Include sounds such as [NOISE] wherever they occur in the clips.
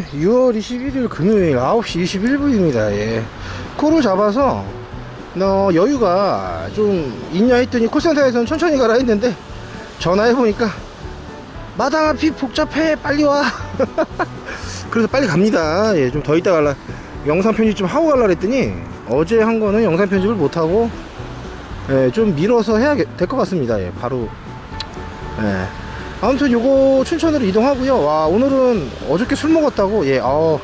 6월 21일 금요일 9시 21분입니다. 예. 코를 잡아서 너 여유가 좀 있냐 했더니 콜센터에서는 천천히 가라 했는데 전화해 보니까 마당 앞이 복잡해 빨리 와. [LAUGHS] 그래서 빨리 갑니다. 예, 좀더 이따 갈라. 영상 편집 좀 하고 갈라 그랬더니 어제 한 거는 영상 편집을 못 하고 예, 좀 미뤄서 해야 될 것 같습니다. 예, 바로 예. 아무튼 요거 춘천으로 이동하고요. 와 오늘은 어저께 술 먹었다고 예, 어,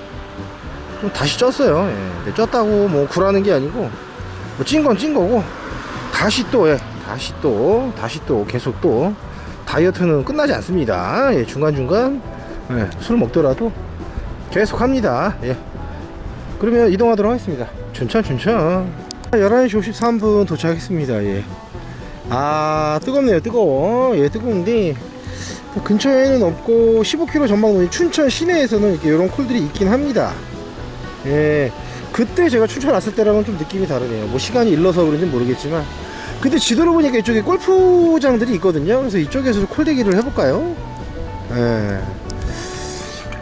좀 다시 쪘어요. 예. 쪘다고 뭐 구라는 게 아니고 뭐 찐 건 찐 거고 다시 또 예, 다시 또 다시 또 계속 또 다이어트는 끝나지 않습니다. 예, 중간 중간 예, 술 먹더라도 계속 합니다. 예. 그러면 이동하도록 하겠습니다. 춘천 춘천 11시 53분 도착했습니다. 예. 아 뜨겁네요 뜨거워 예 뜨거운데 뭐 근처에는 없고 15km 전방도니 춘천 시내에서는 이렇게 이런 콜들이 있긴 합니다. 예. 그때 제가 춘천 왔을 때랑은 좀 느낌이 다르네요. 뭐 시간이 일러서 그런지 모르겠지만. 근데 지도를 보니까 이쪽에 골프장들이 있거든요. 그래서 이쪽에서 콜대기를 해볼까요? 예.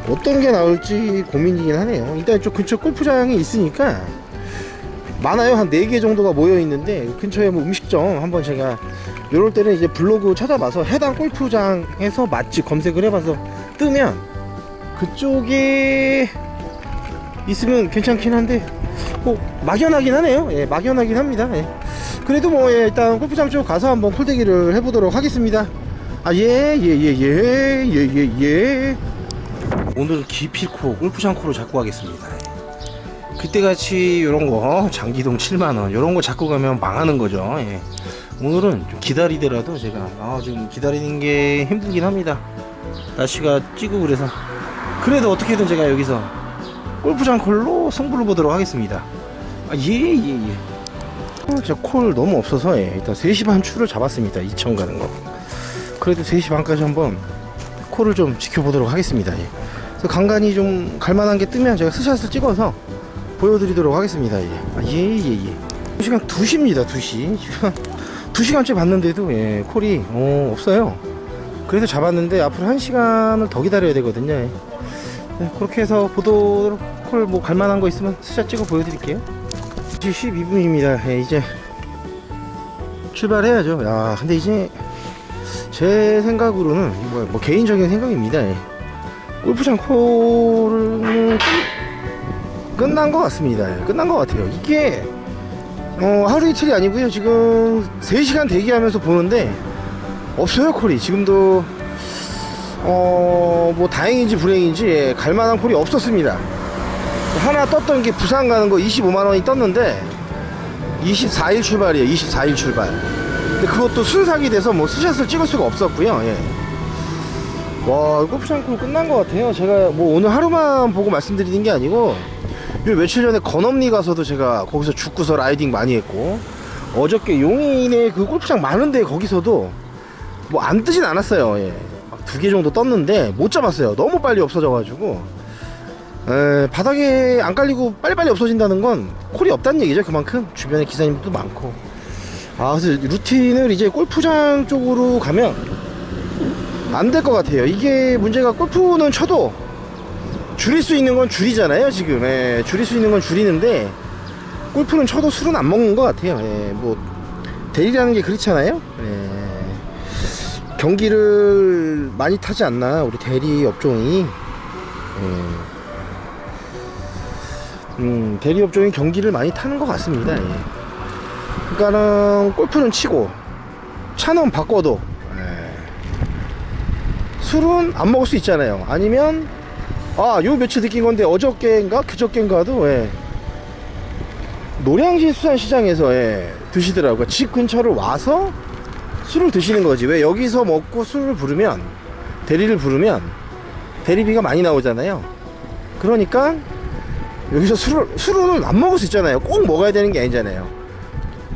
어떤 게 나올지 고민이긴 하네요. 일단 이쪽 근처 골프장이 있으니까 많아요. 한 4개 정도가 모여 있는데 근처에 뭐 음식점 한번 제가 요럴 때는 이제 블로그 찾아봐서 해당 골프장에서 맛집 검색을 해봐서 뜨면 그쪽에 있으면 괜찮긴 한데 뭐 막연하긴 하네요 예 막연하긴 합니다 예. 그래도 뭐 예, 일단 골프장 쪽 가서 한번 콜대기를 해보도록 하겠습니다 아 예 예 예 예 예 예예 오늘 기필코 골프장 코로 잡고 가겠습니다 예. 그때같이 요런 거 장기동 7만원 요런 거 잡고 가면 망하는 거죠 예. 오늘은 좀 기다리더라도 제가 아, 좀 기다리는 게 힘들긴 합니다 날씨가 찌고 그래서 그래도 어떻게든 제가 여기서 골프장 콜로 승부를 보도록 하겠습니다 아 예 예 예 어, 저콜 너무 없어서 예, 일단 3시 반 출을 잡았습니다 2천 가는 거 그래도 3시 반까지 한번 콜을 좀 지켜보도록 하겠습니다 예. 그래서 간간히 좀 갈만한 게 뜨면 제가 스샷을 찍어서 보여드리도록 하겠습니다. 예. 아, 예, 예, 예. 시간 2시입니다, 2시. 2시간째 봤는데도, 예, 콜이, 어, 없어요. 그래서 잡았는데, 앞으로 1시간을 더 기다려야 되거든요. 예. 네, 그렇게 해서 보도록 콜 뭐 갈만한 거 있으면 스샷 찍어 보여드릴게요. 12분입니다. 예, 이제 출발해야죠. 야, 근데 이제 제 생각으로는, 뭐, 뭐 개인적인 생각입니다. 예. 골프장 콜은 끝난 것 같습니다. 예, 끝난 것 같아요. 이게 어, 하루 이틀이 아니고요. 지금 3시간 대기하면서 보는데 없어요 콜이. 지금도 어, 뭐 다행인지 불행인지 예, 갈 만한 콜이 없었습니다. 하나 떴던 게 부산 가는 거 25만 원이 떴는데 24일 출발이에요. 24일 출발. 근데 그것도 순삭이 돼서 뭐 스샷을 찍을 수가 없었고요. 예. 와, 골프장 콜 끝난 것 같아요. 제가 뭐 오늘 하루만 보고 말씀드리는 게 아니고 요 며칠 전에 건엄리 가서도 제가 거기서 죽고서 라이딩 많이 했고 어저께 용인에 그 골프장 많은데 거기서도 뭐 안 뜨진 않았어요. 예. 두 개 정도 떴는데 못 잡았어요. 너무 빨리 없어져가지고. 에, 바닥에 안 깔리고 빨리빨리 없어진다는 건 콜이 없다는 얘기죠 그만큼. 주변에 기사님도 많고. 아 그래서 루틴을 이제 골프장 쪽으로 가면 안 될 것 같아요. 이게 문제가 골프는 쳐도 줄일 수 있는 건 줄이잖아요 지금 예, 줄일 수 있는 건 줄이는데 골프는 쳐도 술은 안 먹는 것 같아요 예, 뭐 대리라는 게 그렇잖아요 예, 경기를 많이 타지 않나 우리 대리 업종이 예. 음, 대리 업종이 경기를 많이 타는 것 같습니다 예. 그러니까는 골프는 치고 차는 바꿔도 예. 술은 안 먹을 수 있잖아요 아니면 아, 요 며칠 느낀 건데 어저께인가 그저께인가도 예. 노량진 수산시장에서 예, 드시더라고요. 집 근처를 와서 술을 드시는 거지. 왜 여기서 먹고 술을 부르면 대리를 부르면 대리비가 많이 나오잖아요. 그러니까 여기서 술을 술은 안 먹을 수 있잖아요. 꼭 먹어야 되는 게 아니잖아요.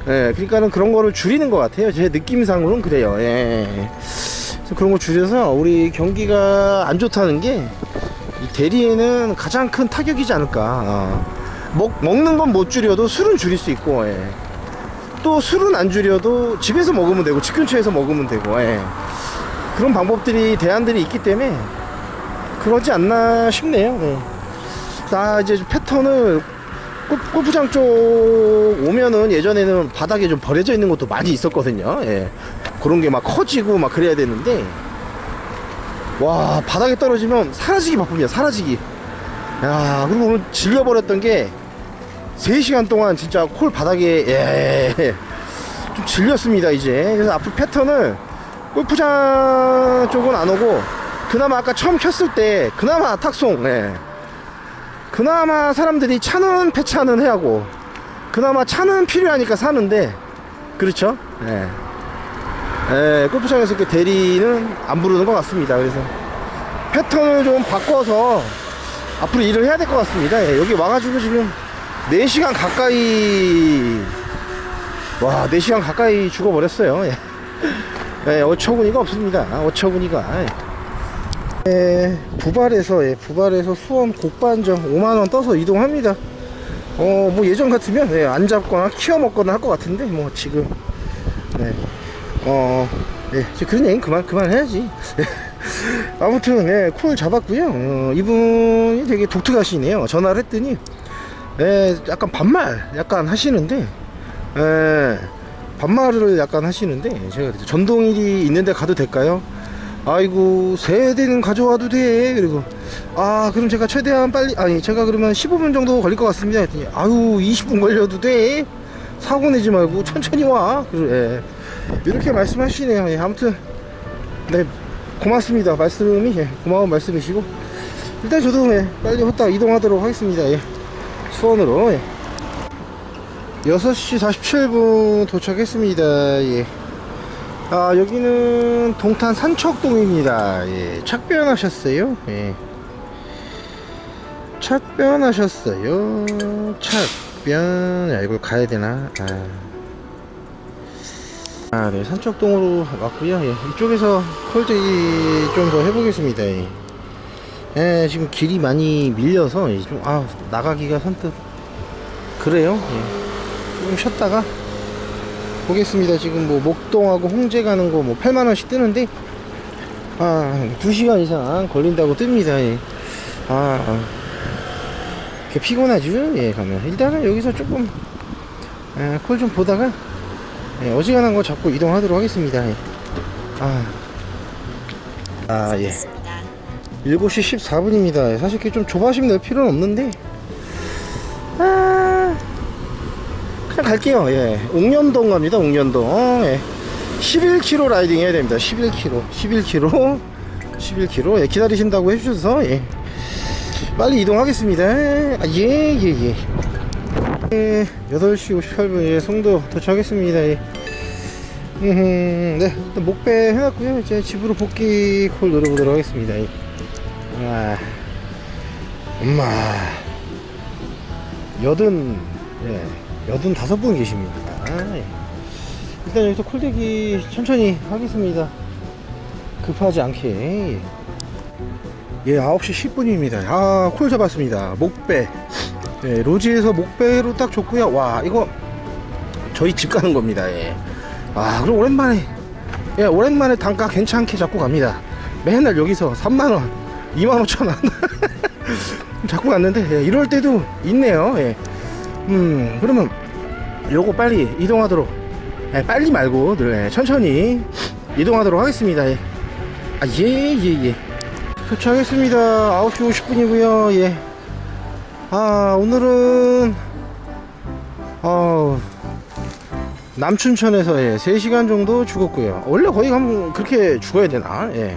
예, 그러니까는 그런 거를 줄이는 것 같아요. 제 느낌상으로는 그래요. 예. 그래서 그런 거 줄여서 우리 경기가 안 좋다는 게 이 대리에는 가장 큰 타격이지 않을까. 어. 먹, 먹는 건 못 줄여도 술은 줄일 수 있고, 예. 또 술은 안 줄여도 집에서 먹으면 되고, 집 근처에서 먹으면 되고, 예. 그런 방법들이, 대안들이 있기 때문에, 그러지 않나 싶네요. 네. 자, 이제 패턴을 골- 골프 장 쪽 오면은 예전에는 바닥에 좀 버려져 있는 것도 많이 있었거든요. 예. 그런 게 막 커지고 막 그래야 되는데, 와, 바닥에 떨어지면 사라지기 바쁩니다. 사라지기. 야, 그리고 오늘 질려버렸던 게 3시간 동안 진짜 콜 바닥에, 예, 좀 질렸습니다, 이제. 그래서 앞으로 패턴을 골프장 쪽은 안 오고, 그나마 아까 처음 켰을 때, 그나마 탁송, 예. 그나마 사람들이 차는 폐차는 해야 하고 그나마 차는 필요하니까 사는데 그렇죠? 예. 예, 골프장에서 이렇게 대리는 안 부르는 것 같습니다. 그래서 패턴을 좀 바꿔서 앞으로 일을 해야 될 것 같습니다. 예, 여기 와가지고 지금 4시간 가까이 와 4시간 가까이 죽어버렸어요. 예. 예, 어처구니가 없습니다. 어처구니가. 예. 예, 부발에서 예, 부발에서 수원 곡반점 5만원 떠서 이동합니다 어 뭐 예전 같으면 예, 안 잡거나 키워 먹거나 할 것 같은데 뭐 지금 네. 어 예, 이제 그런 얘기는 그만 그만 해야지. [LAUGHS] 아무튼 예, 콜 잡았고요. 어, 이분이 되게 독특하시네요. 전화를 했더니 예, 약간 반말 약간 하시는데 예, 반말을 약간 하시는데 제가. 전동일이 있는데 가도 될까요? 아이고 세 대는 가져와도 돼. 그리고 아 그럼 제가 최대한 빨리 아니 제가 그러면 15분 정도 걸릴 것 같습니다. 했더니 아유 20분 걸려도 돼. 사고 내지 말고 천천히 와. 그래 예. 이렇게 말씀하시네요 예, 아무튼 네 고맙습니다. 말씀이 예, 고마운 말씀이시고. 일단 저도 예, 빨리 후딱 이동하도록 하겠습니다. 예. 수원으로 예. 6시 47분 도착했습니다. 예. 아 여기는 동탄 산척동입니다. 예 착변하셨어요? 예. 착변하셨어요? 착변. 야 이걸 가야 되나? 아 네 산척동으로 왔고요 예 이쪽에서 콜드기 좀더 해보겠습니다 예. 예 지금 길이 많이 밀려서 예, 좀 아 나가기가 선뜻 그래요 예. 조금 쉬었다가 보겠습니다. 지금 뭐 목동하고 홍제 가는 거 뭐 8만 원씩 뜨는데 아 2시간 이상 걸린다고 뜹니다. 예. 아, 아. 피곤하죠? 예, 가면 일단은 여기서 조금 아, 콜좀 보다가 예, 어지간한 거 잡고 이동하도록 하겠습니다. 예. 아, 아 예. 7시 14분입니다. 사실 이렇게 좀 조바심 낼 필요는 없는데 아 그냥 갈게요. 예. 옥년동 갑니다. 옥년동. 예. 11km 라이딩 해야 됩니다. 11km. 11km. 11km. 예. 기다리신다고 해주셔서, 예. 빨리 이동하겠습니다. 아, 예, 예, 예. 예. 8시 58분에 송도 도착하겠습니다. 예. 음, 네. 목배 해놨고요. 이제 집으로 복귀 콜 노려보도록 하겠습니다. 예. 아. 엄마. 여든, 예. 여든 다섯 분 계십니다. 아, 예. 일단 여기서 콜대기 천천히 하겠습니다. 급하지 않게. 예, 9시 10분입니다. 아, 콜 잡았습니다. 목배. 예, 로지에서 목배로 딱 줬고요. 와, 이거 저희 집 가는 겁니다. 예. 아, 그럼 오랜만에, 예, 오랜만에 단가 괜찮게 잡고 갑니다. 맨날 여기서 3만 원, 2만 5천 원. 잡고 갔는데, 예, 이럴 때도 있네요. 예. 음 그러면 요거 빨리 이동하도록 예, 빨리 말고 늘 예, 천천히 이동하도록 하겠습니다 예. 아, 예, 예, 예. 도착했습니다. 9시 50분이고요. 예. 아, 오늘은 어 남춘천에서 예, 3시간 정도 죽었고요. 원래 거기 가면 그렇게 죽어야 되나? 예.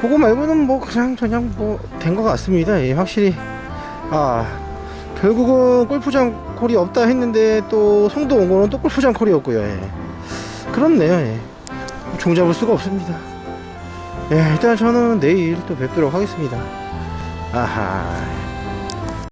그거 말고는 뭐 그냥 그냥 뭐 된 것 같습니다. 예, 확실히 아 결국은 골프장 콜이 없다 했는데 또 송도 온 거는 또 골프장 콜이었고요. 예. 그렇네요. 예. 종잡을 수가 없습니다. 예, 일단 저는 내일 또 뵙도록 하겠습니다. 아하.